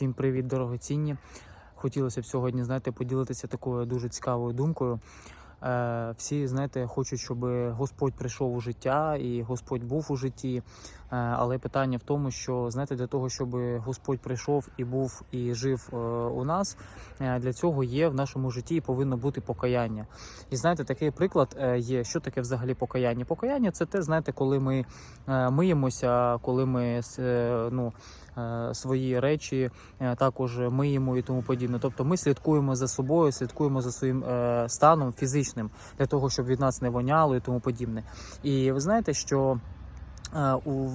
Всім привіт, дорогоцінні. Хотілося б сьогодні, знаєте, поділитися такою дуже цікавою думкою. Е, всі, знаєте, хочуть, щоб Господь прийшов у життя і Господь був у житті. Е, але питання в тому, що знаєте, для того, щоб Господь прийшов і був і жив е, у нас, для цього є в нашому житті і повинно бути покаяння. І знаєте, такий приклад є. Що таке взагалі покаяння? Покаяння це те, знаєте, коли ми миємося, коли ми ну, свої речі е, також миємо і тому подібне. Тобто ми слідкуємо за собою, слідкуємо за своїм е, станом фізичним для того, щоб від нас не воняло і тому подібне. І ви знаєте, що. Е, У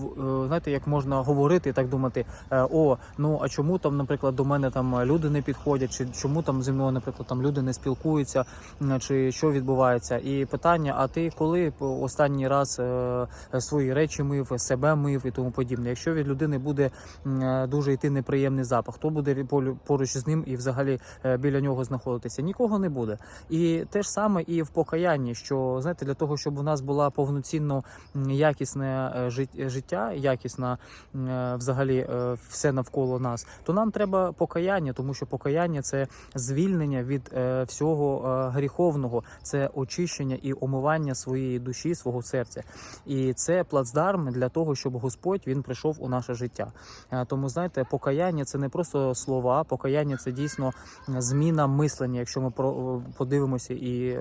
е, знаєте, як можна говорити і так думати, е, о, ну а чому там, наприклад, до мене там люди не підходять, чи чому там зі мною, наприклад, там люди не спілкуються, чи що відбувається? І питання: а ти коли останній раз свої речі мив, себе мив і тому подібне? Якщо від людини буде дуже йти неприємний запах, хто буде поруч з ним і взагалі біля нього знаходитися? Нікого не буде. І те ж саме і в покаянні, що знаєте, для того, щоб у нас була повноцінно жит- життя, якісна е, взагалі е, все навколо нас, то нам треба покаяння, тому що покаяння це звільнення від е, всього гріховного, це очищення і омивання своєї душі, свого серця. І це плацдарм для того, щоб Господь він прийшов у наше життя. Тому знаєте, покаяння це не просто слова, покаяння це дійсно зміна мислення. Якщо ми подивимося і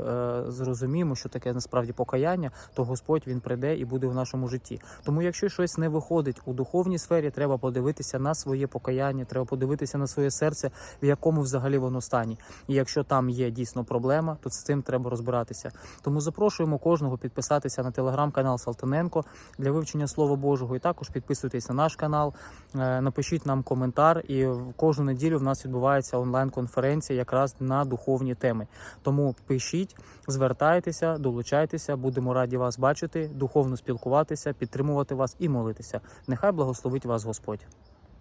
зрозуміємо, що таке насправді покаяння, то Господь він прийде і буде в нашому житті. Тому, якщо щось не виходить у духовній сфері, треба подивитися на своє покаяння, треба подивитися на своє серце, в якому взагалі воно стані. І якщо там є дійсно проблема, то з цим треба розбиратися. Тому запрошуємо кожного підписатися на телеграм-канал Салтаненко для вивчення Слова Божого. І також підписуйтесь на наш канал, е, напишіть нам коментар. І кожну неділю в нас відбувається онлайн-конференція якраз на духовні теми. Тому пишіть, звертайтеся, долучайтеся, будемо раді вас бачити, духовно спілкуватися, підтримувати вас і молитися. Нехай благословить вас Господь.